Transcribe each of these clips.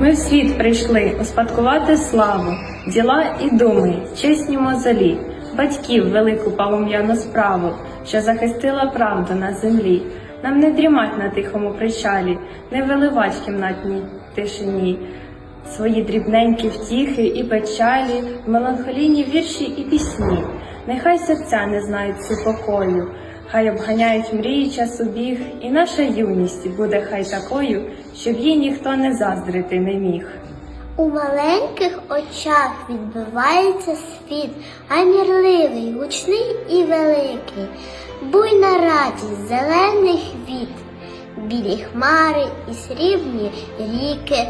Ми в світ прийшли успадкувати славу, діла і думи, чесні мозолі, батьків велику полум'яну справу, що захистила правду на землі. Нам не дрімать на тихому причалі, не виливать в кімнатній тишині. Свої дрібненькі втіхи і печалі, меланхолійні вірші і пісні. Нехай серця не знають супокою, хай обганяють мрії часу біг, і наша юність буде хай такою, щоб їй ніхто не заздрити не міг. У маленьких очах відбивається світ, а мірливий, гучний і великий, буйна радість зелених віт, білі хмари і срібні ріки.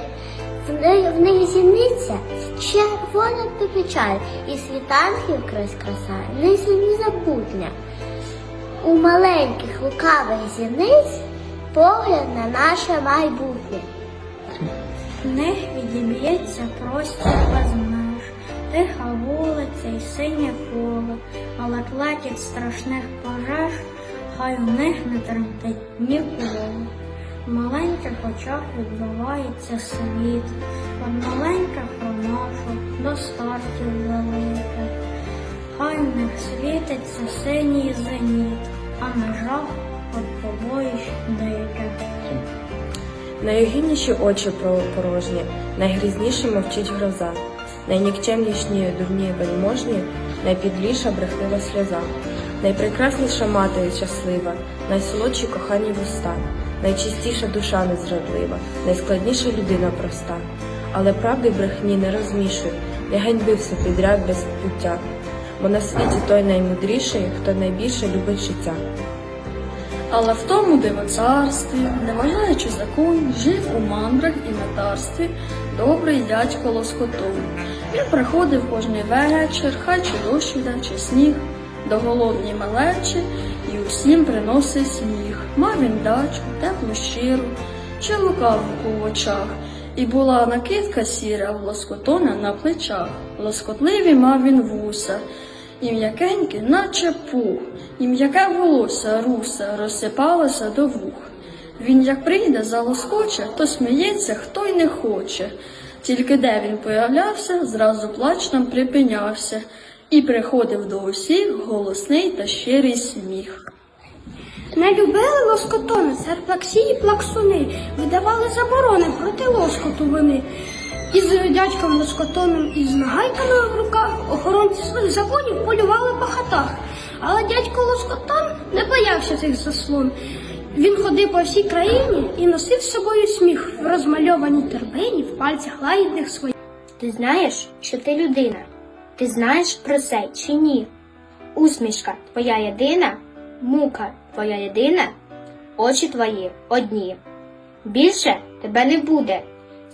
В них, зіниця червона печаль, і світанків крась краса незабутня. У маленьких лукавих зіниць погляд на наше майбутнє. В них відіб'ється простір без тиха вулиця і синє поле, але плетять страшних пожеж, хай у них не тремтить ніколи. В маленьких очах відбивається світ, від маленьких ромашок до стартів великих. Хай в них світиться синій зеніт, а межах від побоїщ диких. Найогідніші очі порожні, найгрізніше мовчить гроза, найнікчемніші дурні вельможні, найпідліша брехлива сльоза, найпрекрасніша мати щаслива, найсолодші кохані вуста, найчистіша душа незрадлива, найскладніша людина проста. Але правди брехні не розмішуй, не ганьби все підряд без пуття, бо на світі той наймудріший, хто найбільше любить життя. Але в тому дивоцарстві, не вважаючи закон, жив у мандрах і метарстві добрий дядько Лоскотов. Він приходив кожний вечір, хай чи дощ іде, чи сніг, до голодні малечі і усім приносив сміх. Мав він дачу, теплу щиру, чи лукавку в очах, і була накидка сіра в лоскотона на плечах. Лоскотливі мав він вуса, і м'якеньке, наче пух, і м'яке волосся руса розсипалося до вух. Він як прийде, залоскоче, то сміється, хто й не хоче. Тільки де він появлявся, зразу плач нам припинявся, і приходив до усіх голосний та щирий сміх. Не любили лоскотони, серплаксі і плаксуни, видавали заборони проти лоскоту вони. Із дядьком лоскотоном і з нагайками в руках охоронці своїх законів полювали по хатах. Але дядько лоскотон не боявся цих заслон. Він ходив по всій країні і носив з собою сміх в розмальованій торбині в пальцях лагідних своїх. Ти знаєш, що ти людина? Ти знаєш про це чи ні? Усмішка твоя єдина, мука твоя єдина, очі твої одні. Більше тебе не буде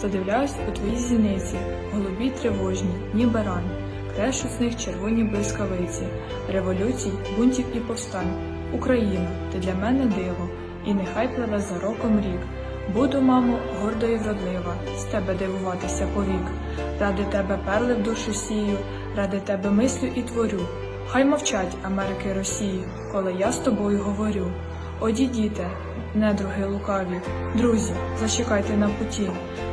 Задивляюсь у твої зіниці, голубі тривожні, ніби ран, крешуть з них червоні блискавиці, революцій, бунтів і повстань. Україна, ти для мене диво, і нехай пливе за роком рік. Буду, мамо, гордо і вродлива, з тебе дивуватися повік. Ради тебе перли в душу сію, ради тебе мислю і творю. Хай мовчать Америки Росії, коли я з тобою говорю. Одійдіте, недруги лукаві, друзі, зачекайте на путі.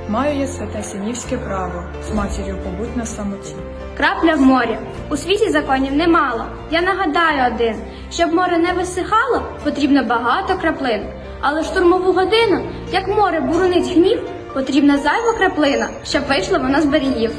Маю я святе синівське право, з матір'ю побуть на самоті. Крапля в морі. У світі законів немало. Я нагадаю один, щоб море не висихало, потрібно багато краплин. Але штурмову годину, як море буронить гнів, потрібна зайва краплина, щоб вийшла вона з берегів.